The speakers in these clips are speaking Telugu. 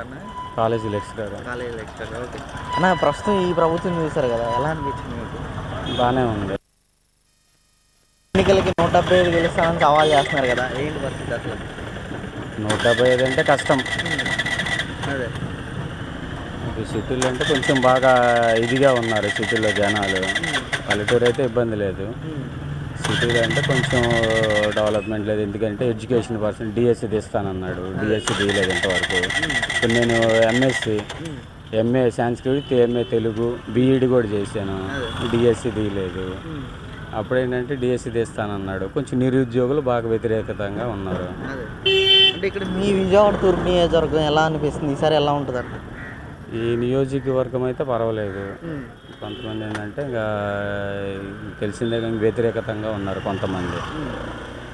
అన్న college lecturer. College lecturer okay. అన్న ప్రస్తుతం ఈ ప్రభుత్వం చూసారు కదా ఎలా అనిపించింది మీకు? బాగానే ఉంది. ఎన్నికలకి నూట డెబ్బై ఐదు గెలుస్తామని సవాల్ చేస్తున్నారు కదా ఏంటి పరిస్థితి అసలు? నూట డెబ్బై ఐదు అంటే కష్టం. అదే. సిటీలో అంటే కొంచెం బాగా ఇదిగా ఉన్నారు సిటీలో జనాలు. పల్లెటూరు అయితే ఇబ్బంది లేదు. సిటీలో అంటే కొంచెం డెవలప్మెంట్ లేదు. ఎందుకంటే ఎడ్యుకేషన్ పర్సన్ డిఎస్సి తీస్తానన్నాడు. డిఎస్సి తీయలేదు ఇంతవరకు. ఇప్పుడు నేను MSc MA Sanskrit MA Telugu BEd కూడా చేశాను. డిఎస్సి తీయలేదు అప్పుడేంటంటే డిఎస్సి తీస్తానన్నాడు. కొంచెం నిరుద్యోగులు బాగా వ్యతిరేకతంగా ఉన్నారు. అంటే ఇక్కడ మీ విజయవాడ తూర్పు నియోజకవర్గం ఎలా అనిపిస్తుంది? ఈసారి ఎలా ఉంటుంది ఈ నియోజకవర్గం అయితే పర్వాలేదు. కొంతమంది ఏంటంటే ఇంకా తెలిసిందే కానీ వ్యతిరేకతంగా ఉన్నారు కొంతమంది.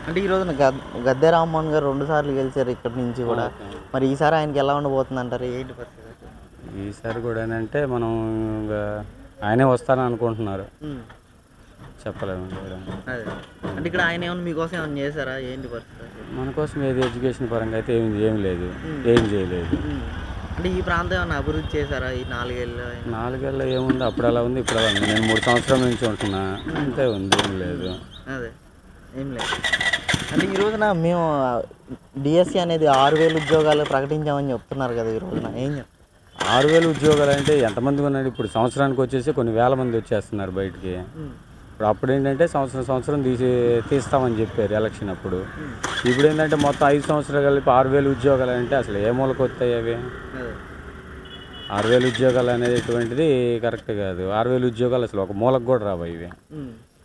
అంటే ఈ రోజున గద్- గద్దె రామ్మోహన్ గారు రెండు సార్లు గెలిచారు ఇక్కడ నుంచి కూడా. మరి ఈసారి ఆయనకి ఎలా ఉండబోతుంది అంటారు ఏంటి పరిస్థితి? ఈసారి కూడా ఏంటంటే మనం ఇంకా ఆయనే వస్తారని అనుకుంటున్నారు. చెప్పలేము. అంటే ఇక్కడ ఆయన ఏమైనా మీకోసం ఏమైనా చేశారా? ఏంటి పరిస్థితి? మన కోసం ఏది ఎడ్యుకేషన్ పరంగా అయితే ఏం ఏం లేదు. ఏం చేయలేదు. అంటే ఈ ప్రాంతం ఏమైనా అభివృద్ధి చేశారా? ఈ నాలుగేళ్ళు? నాలుగేళ్ళ ఏముంది? అప్పుడు అలా ఉంది ఇప్పుడు అలా ఉంది. నేను మూడు సంవత్సరాల నుంచి ఉంటున్నా. అంతే ఉంది ఏం లేదు. అదే. ఏం లేదు. అంటే ఈ రోజున మేము డిఎస్సి అనేది ఆరు వేలు ఉద్యోగాలు ప్రకటించామని చెప్తున్నారు కదా ఈ రోజున. ఏం చెప్తారు ఆరు వేలు ఉద్యోగాలు అంటే ఎంతమంది ఉన్నారు? ఇప్పుడు సంవత్సరానికి వచ్చేసి కొన్ని వేల మంది వచ్చేస్తున్నారు బయటికి. ఇప్పుడు అప్పుడు ఏంటంటే సంవత్సరం సంవత్సరం తీసి తీస్తామని చెప్పారు ఎలక్షన్ అప్పుడు. ఇప్పుడు ఏంటంటే మొత్తం ఐదు సంవత్సరాలు కలిపి ఆరు వేలు ఉద్యోగాలు అంటే అసలు ఏ మూలకు వస్తాయి అవి? ఆరు వేలు ఉద్యోగాలు అనేది ఎటువంటిది కరెక్ట్ కాదు. ఆరు వేలు ఉద్యోగాలు అసలు ఒక మూలకు కూడా రావు ఇవి?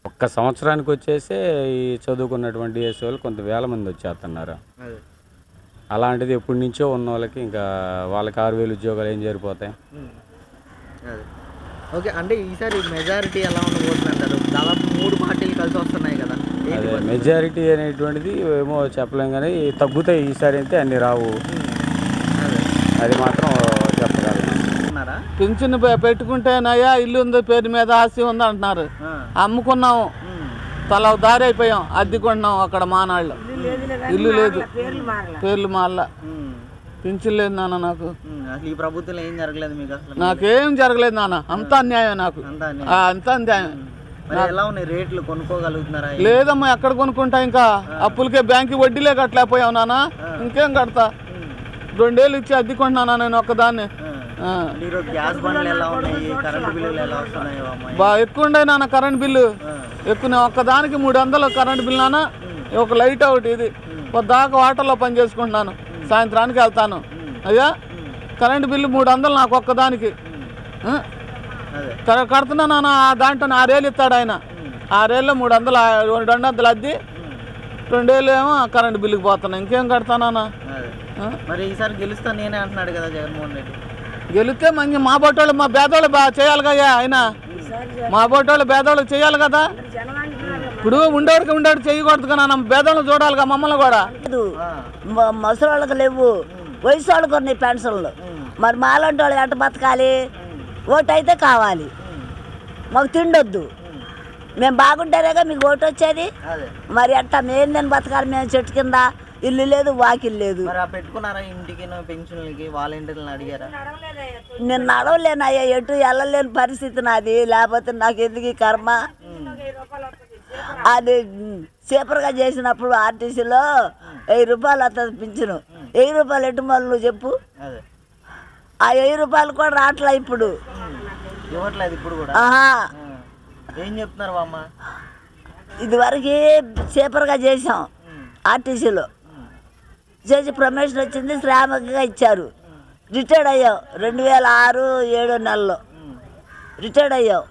ఒక్క సంవత్సరానికి వచ్చేసి ఈ చదువుకున్నటువంటి డిఎస్ వాళ్ళు కొంత వేల మంది వచ్చేస్తున్నారు. అలాంటిది ఎప్పటి నుంచో ఉన్న వాళ్ళకి ఇంకా వాళ్ళకి ఆరు వేలు ఉద్యోగాలు ఏం జరిపోతాయి ఓకే అంటే ఈసారి మెజారిటీ ఎలా ఉండబోతుంది అంటారు దాదాపు మూడు పార్టీలు కలిసి వస్తున్నాయి కదా? మెజారిటీ అనేటువంటిది ఏమో చెప్పలేం కానీ తగ్గుతాయి ఈసారి అయితే అన్ని రావు. అదే మాత్రం చెప్పగలను ఉన్నారా పింఛన్ పె- పెట్టుకుంటేనయ్యా ఇల్లు ఉంది పేరు మీద ఆస్తి ఉంది అంటున్నారు. అమ్ముకున్నాము. తల దారి అయిపోయాం అద్దెకున్నాం అక్కడ మానాళ్ళు ఇల్లు లేదు పేర్లు ఉమ్. పింఛన్ లేదు నాన్న నాకు. అసలు ఈ ప్రభుత్వంలో ఏం జరగలేదు మీకు అసలు? నాకేం జరగలేదు నాన్న. అంతా అన్యాయం నాకు. అంతా అన్యాయం. ఎలా ఉన్నాయి రేట్లు? కొనుక్కోగలుగుతున్నారా? లేదమ్మా ఎక్కడ కొనుక్కుంటా ఇంకా? అప్పులకే బ్యాంకి వడ్డీలే కట్టలేకపోయావు నాన్న. ఇంకేం కడతా? రెండేళ్ళు ఇచ్చి అద్దెకుంటున్నానా నేను ఒక్కదాన్ని. బా ఎక్కువ ఉండే నాన్న కరెంట్ బిల్లు. ఎక్కువ ఒక్కదానికి మూడు వందలు కరెంట్ బిల్ నాన్న. ఒక లైట్ ఒకటి ఇది. పొద్దాక వాటర్లో పని చేసుకుంటున్నాను. సాయంత్రానికి వెళ్తాను. అయ్యా కరెంట్ బిల్లు మూడు వందలు నాకు ఒక్కదానికి. కడుతున్నా నాన్న ఆ దాంట్లో ఆరేళ్ళు ఇస్తాడు ఆయన. ఆరేళ్ళు మూడు వందలు రెండు వందలు అద్ది. రెండేళ్ళు ఏమో కరెంట్ బిల్లుకి పోతున్నా. ఇంకేం కడతానా మరి ఈసారి గెలుస్తా నేనే అంటున్నాడు కదా జగన్మోహన్ రెడ్డి. గెలిస్తే మంచి మా బొట్టోళ్ళు మా పేదోళ్ళు బాగా చేయాలి కదా ఆయన. మా బొట్టోళ్ళు పేదోళ్ళు చేయాలి కదా. ఇప్పుడు ఉండేవాడికి ఉండేవాడు చేయకూడదు కదా నా పేదోళ్ళు చూడాలిగా మమ్మల్ని కూడా. ముసలి వాళ్ళకి లేవు. వయసు వాళ్ళకి ఉన్నాయి పెన్షన్లు. మరి మాలాంటి వాళ్ళు ఎట్ట బతకాలి? ఓటు అయితే కావాలి. మాకు తిండొద్దు. మేము బాగుంటారేగా మీకు ఓటు వచ్చేది. మరి ఎట్టా మేము నేను బతకాలి మేము చెట్టు కింద ఇల్లు లేదు వాకిల్ లేదు. మరి ఆ పెట్టుకున్నారా ఇంటికి పెన్షన్లకి వాలంటీర్లను అడిగారా? నేను నడవలేనయ్యా ఎటు వెళ్ళలేని పరిస్థితి నాది. లేకపోతే నాకు ఎందుకు ఈ కర్మ? అది సూపర్గా చేసినప్పుడు ఆర్టీసీలో వెయ్యి రూపాయలు వస్తుంది పింఛను. వెయ్యి రూపాయలు ఎటు మళ్ళీ నువ్వు చెప్పు? ఆ వెయ్యి రూపాయలు కూడా రావట్లే ఇప్పుడు. ఇవ్వట్లేదు ఇప్పుడు కూడా. ఏం చెప్తున్నారు అమ్మ ఇదివరకు సూపర్గా చేసాం ఆర్టీసీలో. చేసి ప్రమోషన్ వచ్చింది శ్రామికంగా ఇచ్చారు. రిటైర్డ్ అయ్యాం రెండు వేల ఆరు ఏడు నెలలో. రిటైర్డ్ అయ్యాం.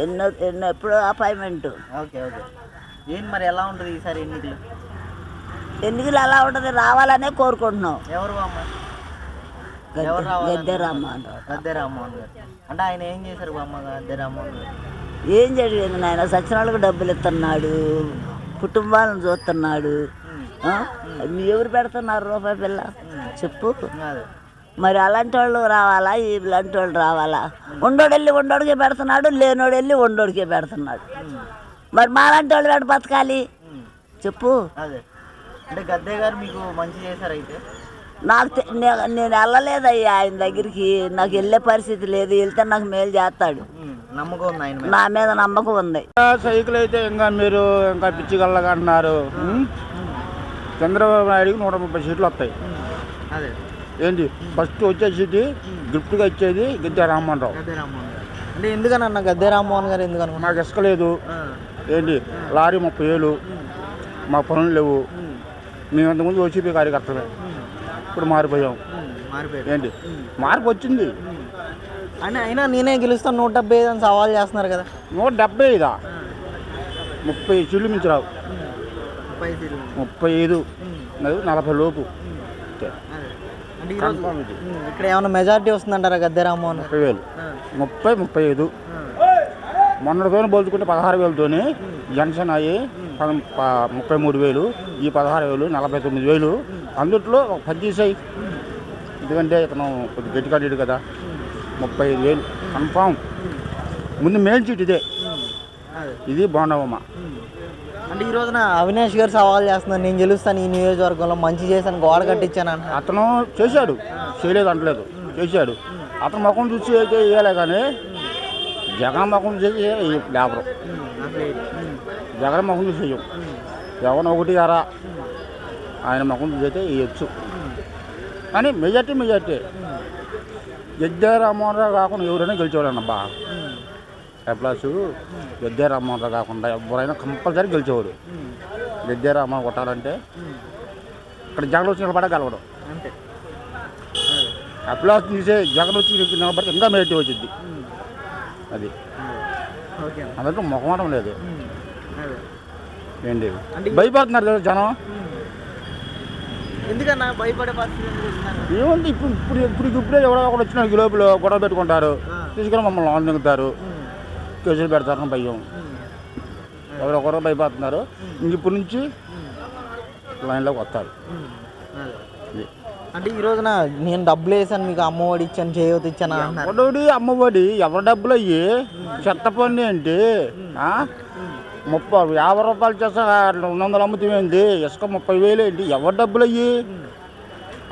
ఎన్నో ఎన్నో ఎప్పుడో అపాయింట్మెంట్. Okay okay. ఏంటి మరి ఎలా ఉంటుంది ఈసారి ఎన్నికలు? ఎన్నికలు అలా ఉంటుంది రావాలనే కోరుకుంటున్నాం. ఎవరు అమ్మ గద్దె ఎవరు రావాలని గద్దె రామ్మోహన్ గద్దె రామ్మోహన్ గారు. అంటే ఆయన ఏం చేశారు అమ్మ గద్దె రామ్మోహన్ గారు. ఏం జరిగింది నాయన వాళ్ళకి డబ్బులు ఇస్తున్నాడు కుటుంబాలను చూస్తున్నాడు. ఆ? మీ ఎవరు పెడుతున్నారు రూపాయి పిల్ల? చెప్పు. మరి అలాంటి వాళ్ళు రావాలా? ఇలాంటి వాళ్ళు రావాలా? ఉండోడు వెళ్ళి ఉండోడికే పెడుతున్నాడు లేనోడు వెళ్ళి ఉండోడికే పెడుతున్నాడు. మరి మాలాంటి వాళ్ళు ఎక్కడ బతకాలి? చెప్పు. అదే. అంటే గద్దే గారు మీకు మంచి చేశారు అయితే? నాకు నేను వెళ్ళలేదయ్యా ఆయన దగ్గరికి. నాకు వెళ్ళే పరిస్థితి లేదు. వెళ్తే నాకు మేలు చేస్తాడు. నమ్మకం నా మీద నమ్మకం ఉంది. సైకిల్ అయితే ఇంకా మీరు ఇంకా పిచ్చిగల్లగా అంటున్నారు. ఉం? చంద్రబాబు నాయుడుకి నూట ముప్పై సీట్లు వస్తాయి. అదే. ఏంటి ఫస్ట్ వచ్చే సీటు గిఫ్ట్గా ఇచ్చేది గిద్ద రామ్మోహన్ రావు గద్దే రామ్మోహన్ గారు అంటే ఎందుకని అన్న గద్దే రామ్మోహన్ గారు ఎందుకు అనుకున్నా మాకు ఇసుక లేదు ఏంటి లారీ ముప్పై వేలు మా పనులు లేవు. మేము అంతకుముందు ఓసీపీ కార్యకర్తలే. ఇప్పుడు మారిపోయాం. ఏంటి మార్పు వచ్చింది. అని అయినా నేనే గెలుస్తాను. నూట డెబ్బై ఐదు అని సవాల్ చేస్తున్నారు కదా. నూట డెబ్బై ఐదా? ముప్పై సీట్లు మించి రావు ముప్పై ఐదు. నలభై లోపు. ఈరోజు ఉమ్, ఇక్కడ ఏమైనా మెజారిటీ వస్తుందంటారా గద్దే రామ్మోహన్ ముప్పై వేలు. ముప్పై ముప్పై ఐదు. మొన్నటితో పోల్చుకుంటే పదహారు వేలతోని జనసేన అయ్యి ముప్పై మూడు వేలు ఈ పదహారు వేలు నలభై తొమ్మిది వేలు. అందుట్లో ఒక పది తీసాయి. ఎందుకంటే ఇతను కొద్దిగా గట్టికాడేడు కదా. ముప్పై ఐదు వేలు. కన్ఫామ్ ముందు మెయిన్ సీట్ ఇదే. ఇది బాగుండవమ్మ ఉమ్. అంటే ఈ రోజున అవినాష్ గారు సవాల్ చేస్తున్నారు. నేను గెలుస్తాను ఈ నియోజకవర్గంలో మంచి చేశాను గోడ కట్టించాను అని అతను చేశాడు. చేయలేదు అంటలేదు. చేశాడు. అతను ముఖం చూసి అయితే వేయలే కానీ జగన్ ముఖం చూసి లేబరు. జగన్ ముఖం చూసి వేయం. జగన్ ఒకటి అరా ఆయన ముఖం చూసి అయితే వేయచ్చు. కానీ మెజార్టీ మెజార్టీ. గద్దె రామ్మోహన్ రావు కాకుండా ఎవరైనా గెలిచేవాడు బాగా ఉమ్, ప్లస్ గద్దె రామ్మోహన్ కాకుండా ఎవరైనా కంపల్సరీ గెలిచేవాడు గద్దె రామ్మోహన్ కొట్టాలంటే. ఇక్కడ జగన్ వచ్చి నిలబడ గెలవడం అంతే అప్లాస్ తీసే జగన్ వచ్చి నిలబడితే ఇంకా మెజార్టీ వచ్చింది అది అదే. ఓకే అన్న. అందులో మొహమాటం లేదు ఏంటి భయపడుతున్నారు కదా జనం. ఎందుకన్నా భయపడే పరిస్థితి? ఏముంది ఇప్పుడు ఇప్పుడు ఇప్పుడు ఇప్పుడే ఎవరో ఒకరు వచ్చిన లోపల గొడవ పెట్టుకుంటారు. తీసుకుని మమ్మల్ని ఆన్ దిగుతారు కేసులు పెడతారని భయం. ఎవరొకరు భయపడుతున్నారు. ఇంక ఇప్పటి నుంచి లైన్లోకి వస్తారు. అంటే ఈ రోజున నేను డబ్బులు వేసాను మీకు అమ్మఒడి ఇచ్చాను చేయవతి ఇచ్చాను ఒకటోడి అమ్మఒడి ఎవరి డబ్బులు అయ్యి చెత్త పని ఏంటి? ముప్పై యాభై రూపాయలు చేస్తా రెండు వందలు అమ్ముతామేంటి ఇసుక ముప్పై వేలు ఏంటి? ఎవరి డబ్బులు అయ్యి?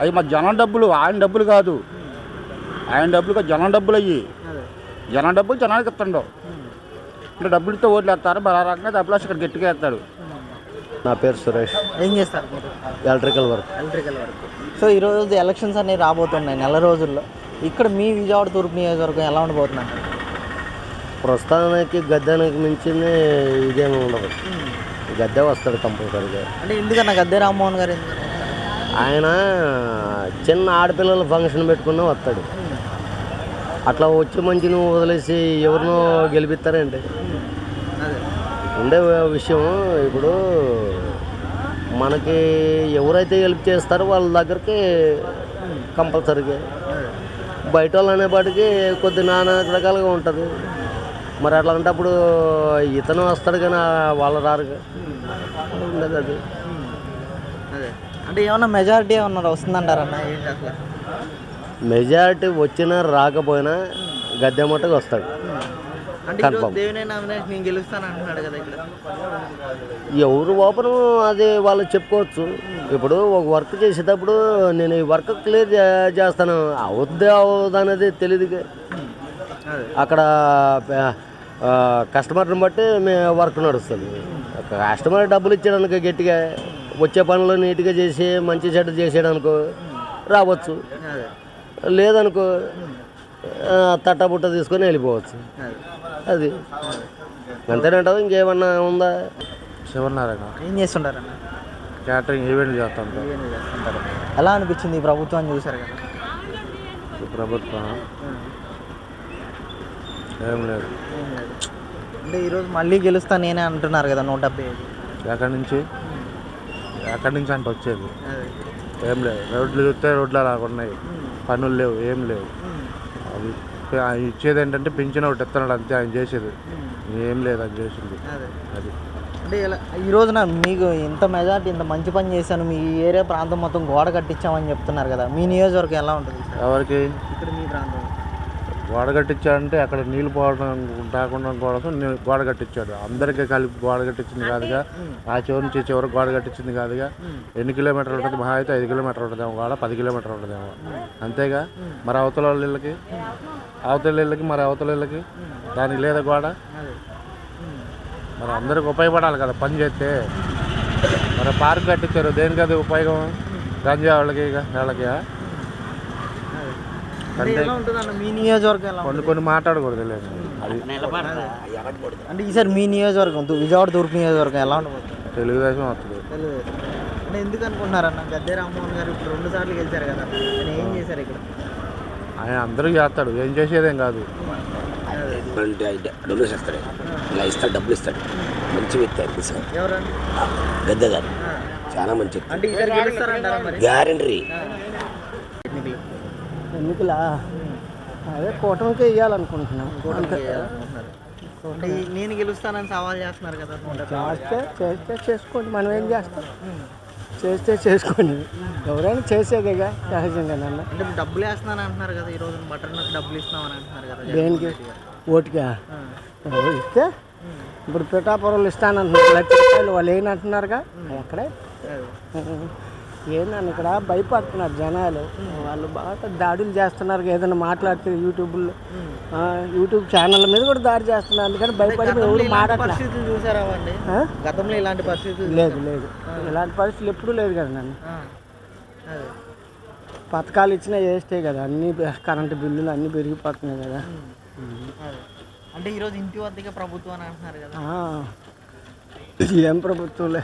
అవి మా జనం డబ్బులు ఆయన డబ్బులు కాదు. ఆయన డబ్బులు జనం డబ్బులు అయ్యి. జనం డబ్బులు జనానికి ఇస్తుండవు. ఉమ్, అంటే డబ్బులు ఇస్తే ఓట్లు వేస్తారు బలారకంగా డబ్బులు వచ్చి ఇక్కడ గట్టిగా వేస్తాడు నా పేరు సురేష్. ఏం చేస్తారు మీరు? Electrical work. Electrical work. So ఈరోజు ఎలక్షన్స్ అనేవి రాబోతున్నాయి నెల రోజుల్లో. ఇక్కడ మీ విజయవాడ తూర్పు నియోజకవర్గం ఎలా ఉండబోతున్నాను ప్రస్తుతానికి గద్దెనికి మించింది ఇదేమి ఉండదు. గద్దె వస్తాడు కంపల్సరీగా. అంటే ఎందుకన్నా గద్దె రామ్మోహన్ గారు ఎందుకు? ఆయన చిన్న ఆడపిల్లల ఫంక్షన్ పెట్టుకున్నా వస్తాడు. అట్లా వచ్చి మంచిని వదిలేసి ఎవరినో గెలిపిస్తారండి ఉండే విషయం ఇప్పుడు మనకి ఎవరైతే హెల్ప్ చేస్తారో వాళ్ళ దగ్గరికి కంపల్సరీగా. బయట వాళ్ళు అనేపాటికి కొద్ది నానా రకాలుగా ఉంటుంది. మరి అట్లాంటప్పుడు ఇతను వస్తాడు కానీ వాళ్ళు రారుగా. ఉండదు అది. అంటే ఏమన్నా మెజారిటీ ఏమన్నా వస్తుందంటారన్న మెజారిటీ వచ్చినా రాకపోయినా గద్దె మట్టుకు వస్తాడు. ఎవరు ఓపెన్ అది వాళ్ళు చెప్పుకోవచ్చు. ఇప్పుడు ఒక వర్క్ చేసేటప్పుడు నేను ఈ వర్క్ క్లియర్ చేస్తాను. అవుద్దే అనేది తెలియదు అక్కడ కస్టమర్ని బట్టి మే వర్క్ నడుస్తుంది. కస్టమర్ డబ్బులు ఇచ్చేయడానికి గట్టిగా వచ్చే పనులు నీట్గా చేసి మంచి చెడ్డ చేసేయడానికో రావచ్చు. లేదనుకో తట్టబుట్ట తీసుకొని వెళ్ళిపోవచ్చు. అదే. అంతేనంటావు? ఇంకేమన్నా ఉందా? శివనారాయణ. ఏం చేస్తుంటారన్న? క్యాటరింగ్ ఈవెంట్ చేస్తుంటారు. ఎలా అనిపించింది ఈ ప్రభుత్వాన్ని చూశారు కదా? ప్రభుత్వం? ఏం లేదు. అంటే ఈరోజు మళ్ళీ గెలుస్తా నేనే అంటున్నారు కదా నూట డెబ్బై ఐదు. ఎక్కడి నుంచి? ఎక్కడి నుంచి అంటే వచ్చేది. ఏం లేదు. రోడ్లు చూస్తే రోడ్లు అలాగున్నాయి పనులు లేవు ఏం లేవు. ఆయన ఇచ్చేది ఏంటంటే పింఛన్ ఒకటి ఇస్తున్నాడు అంతే ఆయన చేసేది. ఏం లేదు ఆయన చేసింది. అదే. అది. అంటే ఇలా ఈ రోజున మీకు ఇంత మెజార్టీ ఇంత మంచి పని చేశాను మీ ఏరియా ప్రాంతం మొత్తం గోడ కట్టించామని చెప్తున్నారు కదా మీ నియోజకవర్గం ఎలా ఉంటుంది ఎవరికి? ఇక్కడ మీ ప్రాంతం గోడ కట్టించాడంటే అక్కడ నీళ్ళు పోవడం రాకుండా కోసం గోడ కట్టించాడు. అందరికీ కలిపి గోడ కట్టించింది కాదుగా. ఆ చివరి నుంచి చివరికి గోడ కట్టించింది కాదుగా. ఎన్ని కిలోమీటర్లు ఉంటుంది? మహా అయితే ఐదు కిలోమీటర్లు ఉంటుందేమో గోడ పది కిలోమీటర్లు ఉంటుందేమో. అంతేగా? మరి అవతల ఇళ్ళకి? అవతల ఇళ్ళకి మరి అవతల ఇళ్ళకి? దానికి లేదా గోడ? మరి అందరికి ఉపయోగపడాలి కదా పని చేస్తే. మరి పార్క్ కట్టించారు. దేనికి అది ఉపయోగం గంజా వాళ్ళకి వాళ్ళకి అంటే ఎలా ఉంటుంది అన్న మీ నియోజకవర్గం ఎలా కొన్ని కొన్ని మాట్లాడకూడదు లేదు అది అంటే ఈసారి మీ నియోజకవర్గం విజయవాడ తూర్పు నియోజకవర్గం ఎలా ఉండబోతుంది తెలుగుదేశం వస్తుంది. అంటే ఎందుకు అనుకుంటున్నారన్న? గద్దె రామ్మోహన్ గారు ఇప్పుడు రెండు సార్లు గెలిచారు కదా ఆయన ఏం చేశారు ఇక్కడ? ఆయన అందరూ చేస్తాడు ఏం చేసేదేం కాదు. డబ్బులు ఇస్తాడు ఇలా ఇస్తాడు డబ్బులు ఇస్తాడు. మంచి వ్యక్తి ఎవరన్నా పెద్ద గారు. చాలా మంచి గ్యారంటీ ఎన్నికల? అదే కూటమికి వేయాలనుకుంటున్నాం నేను గెలుస్తానని సవాల్ చేస్తున్నారు కదా చేస్తే చేస్తే చేసుకోండి. మనం ఏం చేస్తాం? చేస్తే చేసుకోండి. ఎవరైనా చేసేదేగా సహజంగా నన్ను. అంటే డబ్బులు వేస్తున్నాను అంటున్నారు కదా ఈ రోజు బటర్ నాకు డబ్బులు ఇస్తామని అంటున్నారు కదా దేనికి. ఓటుగా ఇస్తే? ఇప్పుడు పిఠాపురంలో ఇస్తానంటున్నారు లక్ష రూపాయలు వాళ్ళు ఏంటంటున్నారుగా ఎక్కడే ఏందని ఇక్కడ భయపడుతున్నారు జనాలు. వాళ్ళు బాగా దాడులు చేస్తున్నారు ఏదైనా మాట్లాడితే యూట్యూబ్లో యూట్యూబ్ ఛానళ్ళ మీద కూడా దాడి చేస్తున్నారు. అందుకని భయపడి ఎవరు చూసారా? గతంలో ఇలాంటి పరిస్థితులు లేదు లేదు. ఇలాంటి పరిస్థితులు ఎప్పుడూ లేదు కదా నన్ను. పథకాలు ఇచ్చినా వేస్తే కదా. అన్ని కరెంటు బిల్లులు అన్నీ పెరిగిపోతున్నాయి కదా. అంటే ఈరోజు ఇంటి వద్దకే ప్రభుత్వం అని అంటున్నారు కదా. ఏం ప్రభుత్వంలే